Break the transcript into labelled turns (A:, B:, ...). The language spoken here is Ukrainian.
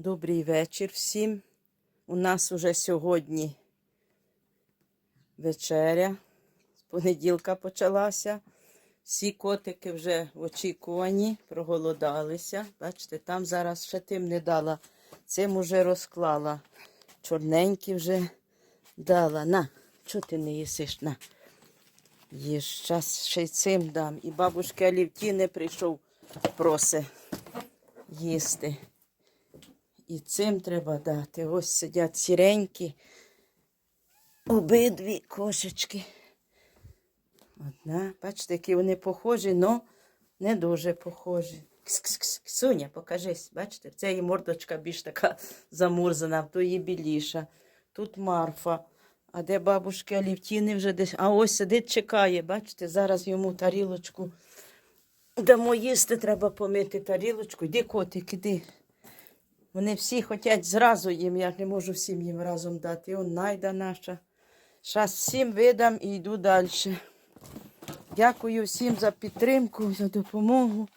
A: Добрий вечір всім. У нас уже сьогодні вечеря. З понеділка почалася. Всі котики вже в очікуванні, проголодалися. Бачите, там зараз ще тим не дала. Цим уже розклала. Чорненький вже дала. На, чого ти не їсиш? На. Їж, зараз ще й цим дам. І бабушки Алівтіни прийшов, проси їсти. І цим треба дати. Ось сидять сіренькі. Обидві кошечки. Одна, бачите, які вони похожі, але не дуже похожі. Кс-кс-кс. Соня, покажись, бачите, в цієї мордочка більш така замурзана, в тої біліша. Тут Марфа. А де бабушки Алівтіни вже десь. А ось сидить, чекає, бачите, зараз йому тарілочку. Дамо їсти, треба помити тарілочку. Іди, котик, іди. Вони всі хочуть зразу їм, я ж не можу всім їм разом дати. Он найда наша. Зараз всім видам і йду далі. Дякую всім за підтримку, за допомогу.